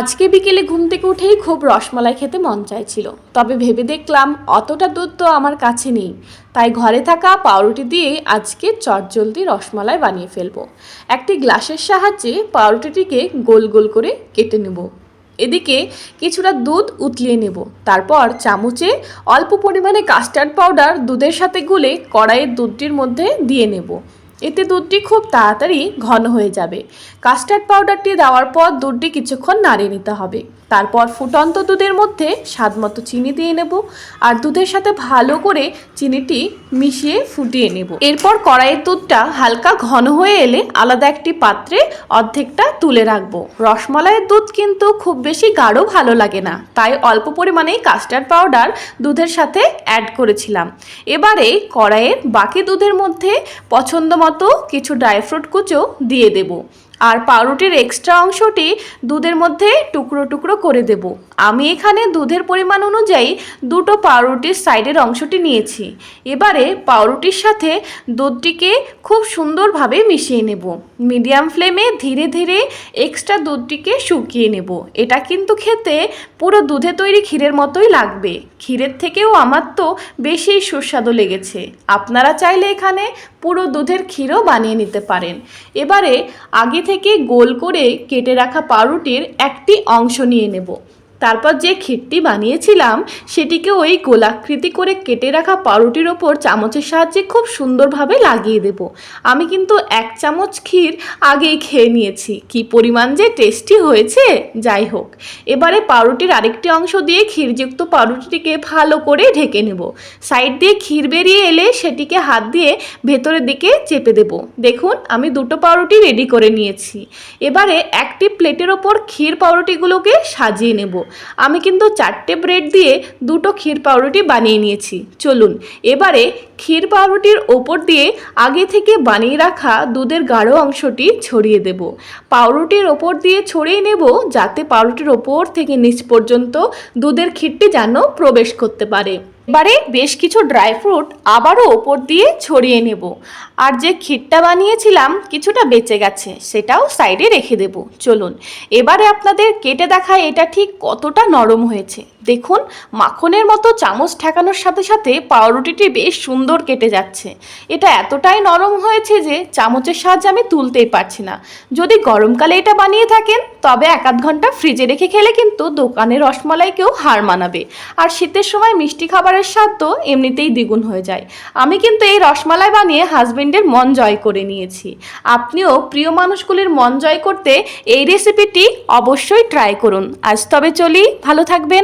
আজকে বিকেলে ঘুম থেকে উঠেই খুব রসমালাই খেতে মন চাইছিল। তবে ভেবে দেখলাম অতটা দুধ তো আমার কাছে নেই। তাই ঘরে থাকা পাউরুটি দিয়ে আজকে চটজলদি রসমালাই বানিয়ে ফেলব। একটি গ্লাসের সাহায্যে পাউরুটিটিকে গোল গোল করে কেটে নেব। এদিকে কিছুটা দুধ উতলিয়ে নেব। তারপর চামচে অল্প পরিমাণে কাস্টার্ড পাউডার দুধের সাথে গুলে কড়াইয়ের দুধটির মধ্যে দিয়ে নেব। এতে দুধটি খুব তাড়াতাড়ি ঘন হয়ে যাবে। কাস্টার্ড পাউডারটি দেওয়ার পর দুধটি কিছুক্ষণ নাড়িয়ে নিতে হবে। তারপর ফুটন্ত দুধের মধ্যে স্বাদমতো চিনি দিয়ে নেব আর দুধের সাথে ভালো করে চিনিটি মিশিয়ে ফুটিয়ে নেব। এরপর কড়াইয়ের দুধটা হালকা ঘন হয়ে এলে আলাদা একটি পাত্রে অর্ধেকটা তুলে রাখব। রসমালাইয়ের দুধ কিন্তু খুব বেশি গাঢ় ভালো লাগে না, তাই অল্প পরিমাণেই কাস্টার্ড পাউডার দুধের সাথে অ্যাড করেছিলাম। এবারে কড়াইয়ের বাকি দুধের মধ্যে পছন্দ মতো কিছু ড্রাই ফ্রুট কুচো দিয়ে দেব। আর পাউরুটির এক্সট্রা অংশটি দুধের মধ্যে টুকরো টুকরো করে দেব। আমি এখানে দুধের পরিমাণ অনুযায়ী দুটো পাউরুটির সাইডের অংশটি নিয়েছি। এবারে পাউরুটির সাথে দুধটিকে খুব সুন্দরভাবে মিশিয়ে নেব। মিডিয়াম ফ্লেমে ধীরে ধীরে এক্সট্রা দুধটিকে শুকিয়ে নেব। এটা কিন্তু খেতে পুরো দুধে তৈরি ক্ষীরের মতোই লাগবে। ক্ষীরের থেকেও আমার তো বেশি সুস্বাদু লেগেছে। আপনারা চাইলে এখানে পুরো দুধের ক্ষীরও বানিয়ে নিতে পারেন। এবারে আগে থেকে গোল করে কেটে রাখা পাউরুটির একটি অংশ নিয়ে নেব। তারপর যে ক্ষীরটি বানিয়েছিলাম, সেটিকে ওই গোলাকৃতি করে কেটে রাখা পাউরুটির ওপর চামচের সাহায্যে খুব সুন্দরভাবে লাগিয়ে দেব। আমি কিন্তু এক চামচ ক্ষীর আগেই খেয়ে নিয়েছি। কি পরিমাণ যে টেস্টি হয়েছে! যাই হোক, এবারে পাউরুটির আরেকটি অংশ দিয়ে ক্ষীরযুক্ত পাউরুটিটিকে ভালো করে ঢেকে নেব। সাইড দিয়ে ক্ষীর বেরিয়ে এলে সেটিকে হাত দিয়ে ভেতরের দিকে চেপে দেব। দেখুন, আমি দুটো পাউরুটি রেডি করে নিয়েছি। এবারে একটি প্লেটের ওপর ক্ষীর পাউরুটিগুলোকে সাজিয়ে নেব। আমি কিন্তু চারটে ব্রেড দিয়ে দুটো ক্ষীর পাউরুটি বানিয়ে নিয়েছি। চলুন, এবারে ক্ষীর পাউরুটির ওপর দিয়ে আগে থেকে বানিয়ে রাখা দুধের গাঢ় অংশটি ছড়িয়ে দেব। পাউরুটির ওপর দিয়ে ছড়িয়ে নেব যাতে পাউরুটির ওপর থেকে নিচ পর্যন্ত দুধের ক্ষীরটি যেন প্রবেশ করতে পারে। এবারে বেশ কিছু ড্রাই ফ্রুট আবারও ওপর দিয়ে ছড়িয়ে নেব। আর যে ক্ষীরটা বানিয়েছিলাম কিছুটা বেঁচে গেছে, সেটাও সাইডে রেখে দেব। চলুন, এবারে আপনাদের কেটে দেখায় এটা ঠিক কতটা নরম হয়েছে। দেখুন, মাখনের মতো চামচ ঠেকানোর সাথে সাথে পাউরুটিটি বেশ সুন্দর কেটে যাচ্ছে। এটা এতটাই নরম হয়েছে যে চামচের সাহায্যে আমি তুলতেই পারছি না। যদি গরমকালে এটা বানিয়ে থাকেন, তবে এক আধ ঘণ্টা ফ্রিজে রেখে খেলে কিন্তু দোকানের রসমালাইকেও হার মানাবে। আর শীতের সময় মিষ্টি খাবারের স্বাদ তো এমনিতেই দ্বিগুণ হয়ে যায়। আমি কিন্তু এই রসমালাই বানিয়ে হাজবেন্ডের মন জয় করে নিয়েছি। আপনিও প্রিয় মানুষগুলির মন জয় করতে এই রেসিপিটি অবশ্যই ট্রাই করুন। আজ তবে চলি, ভালো থাকবেন।